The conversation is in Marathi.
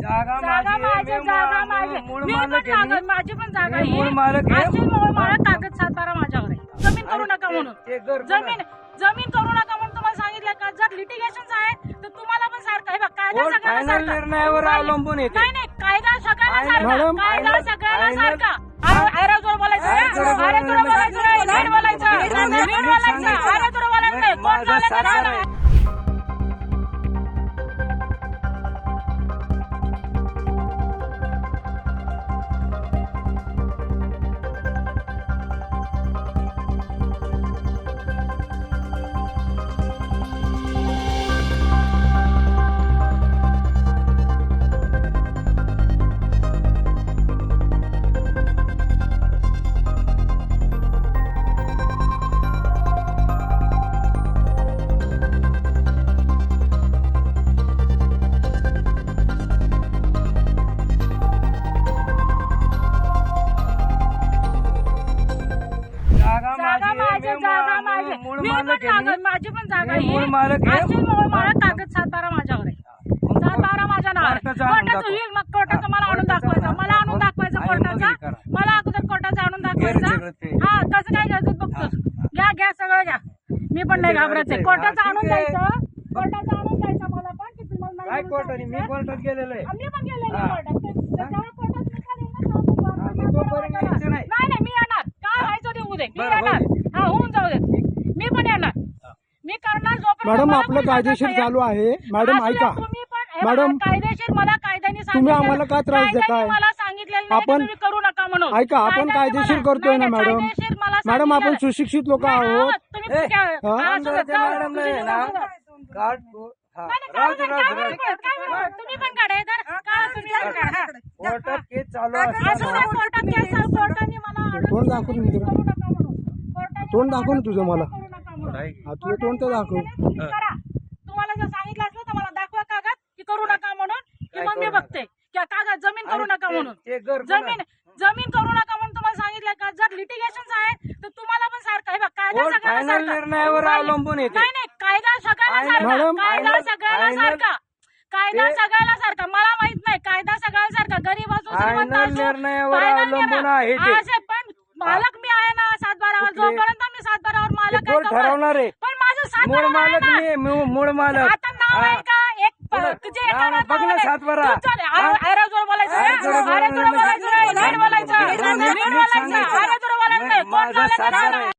जागा जागा माझी आहे, जागा माझी मी पण आहे. जागा माझी पण जागा मी मूळ मालक आहे. अशी मूळ मालक कागद सातबारा माझ्यावर आहे जमीन करू अरे नका म्हणून ते घर जमीन जमीन करू नका म्हणून तुम्हाला सांगितलं का जर लिटिगेशन आहे तर तुम्हाला पण सारखं हे बघ कायदा कोर्ट सगळ्याला फायनल सारखा. निर्णयावर नाही, अवलंबून येते नाही नाही कायदा सगळ्याला फायनल- सारखा मॅडम, कायदा फायनल- सगळ्याला फायनल- सारखा अरे- अरे जोर बोलायचं अरे. जोर अरे बोलायचं जोर बोलायचं. नीट बोलायचं. नीट. बोलायचं. अरे जोर बोलायचं. कोण माझा बोलायचं साकार नाही. आहे. मूळ- माझी मी पण मालक आहे जागा मी. माझी पण जागा मी मूळ मालक आहे. मूळ मालक कागद सातबारा माझ्यावर आहे सातबारा माझ्या नावावर आहे. कोर्टाचं आणून कोर्टाचं दाखव. होईल मग कोर्टाचं मला आणून कोर्टाचं दाखवायचं आणून मला आणून दाखव. दाखवायचं मग कोर्टाचा करा. मला अगोदर कोर्टाचं आणून सगळं ते. दाखवायचं हा कसं काय घ्यायचं बघतो घ्या घ्या सगळं घ्या मी पण नाही घाबरत करायचंय. कोर्टाचं हा, आणून ठीक आहे. द्यायचं कोर्टाचं आणून द्यायचं मला पण की तुम्हाला नाही काय म्हणून कोर्टाने मी सांगितलं. कोर्टात गेलेलो आहे आम्ही पण गेलेलो हा. कोर्टात ते- ते जेव्हा कोर्टात निकाल येईल ना, तेव्हा बघू आपण. हा, मग तोपर्यंत नाही यायचं नाही. नाही मी येणार काय व्हायचं ते होऊ दे मी बरं, येणार. हा होऊन जाऊ दे मी पण येणार मी करणार जोपर्यंत मॅडम आपलं कायदेशीर चालू आहे. मॅडम ऐका. हे मॅडम, बघा, कायदेशीर मला कायद्याने तुम्ही आम्हाला का त्रास देताय? मला सांगितलेलं आपण- करू नका म्हणून. ऐका आपण कायदेशीर करतोय ना मॅडम. मॅडम आपण सुशिक्षित लोक आहोत. तुम्ही काय- पण. कोर्टात केस चालू कोर्टात केस कोर्टाने मला तोंड दिली, दाखव तुम्ही मित्र. करू नका म्हणून. कोर्टाने तोंड दाखव ना तुझं मला. हा, तुझं तोंड तर दाखव. तुम्ही करा. तुम्हाला जर सांगितलं असलं तर मला दाखवा कागद की करू नका म्हणून की काय मग मी करू बघते की कागद जमीन करू नका ते- म्हणून. ते घर कोण जमीन जमीन करू नका म्हणून तुम्हाला सांगितलं का? जर लिटिगेशन आहे तर तुम्हाला पण सारखं हे बघ कायदा सगळ्याला सारखा. निर्णयावर नाही, अवलंबून येते नाही नाही कायदा सगळ्याला सारखा. मॅडम, कायदा सगळ्याला सारखा. कायदा ते- सगळ्याला सारखा. मला माहीत नाही कायदा सगळ्याला सारखा. गरीब असो श्रीमंत फायनल असो निर्णयावर अवलंबून निर्णय. आहे ते. पण मालक मी आहे ना सातबारावर कुठले? जोपर्यंत मालक तोपर्यंत- ठरवणार आहे पण माझं मूळ मालक ना. मी मूळ- मूळ मालक आता नाव आहे. का एक प- पुढं. तुझे एका नाव नावात बघ ना. सातबारा. तू चाल. जोर बोलायचं अरे नाही. जोर अरे जोर बोलायचं बोलायचं नाही. नाही. नीट बोलायचं. नीट नीट बोलायचं. सांगायचं. अरे जोर बोलायचं नाही. कोण माझा बोलायचं साकार नाही. आहे